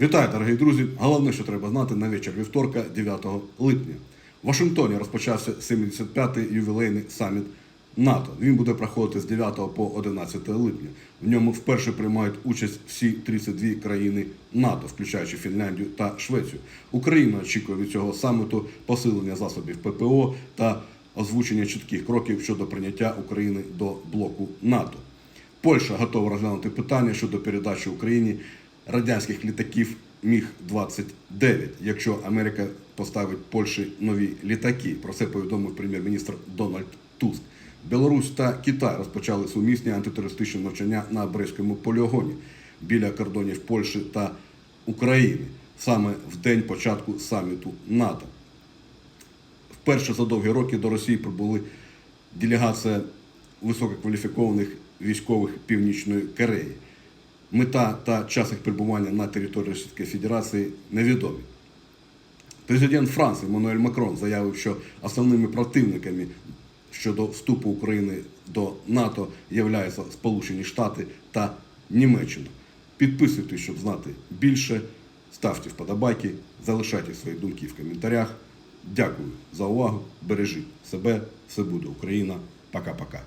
Вітаю, дорогі друзі! Головне, що треба знати на вечір вівторка, 9 липня. В Вашингтоні розпочався 75-й ювілейний саміт НАТО. Він буде проходити з 9 по 11 липня. В ньому вперше приймають участь всі 32 країни НАТО, включаючи Фінляндію та Швецію. Україна очікує від цього саміту посилення засобів ППО та озвучення чітких кроків щодо прийняття України до блоку НАТО. Польща готова розглянути питання щодо передачі Україні радянських літаків Міг-29, якщо Америка поставить Польщі нові літаки. Про це повідомив прем'єр-міністр Дональд Туск. Білорусь та Китай розпочали сумісні антитерористичні навчання на Брестському полігоні біля кордонів Польщі та України саме в день початку саміту НАТО. Вперше за довгі роки до Росії прибули делегація висококваліфікованих військових Північної Кореї. Мета та час їх перебування на території Російської Федерації невідомі. Президент Франції Мануель Макрон заявив, що основними противниками щодо вступу України до НАТО являються Сполучені Штати та Німеччина. Підписуйтесь, щоб знати більше, ставте вподобайки, залишайте свої думки в коментарях. Дякую за увагу. Бережіть себе, все буде Україна. Пока-пока.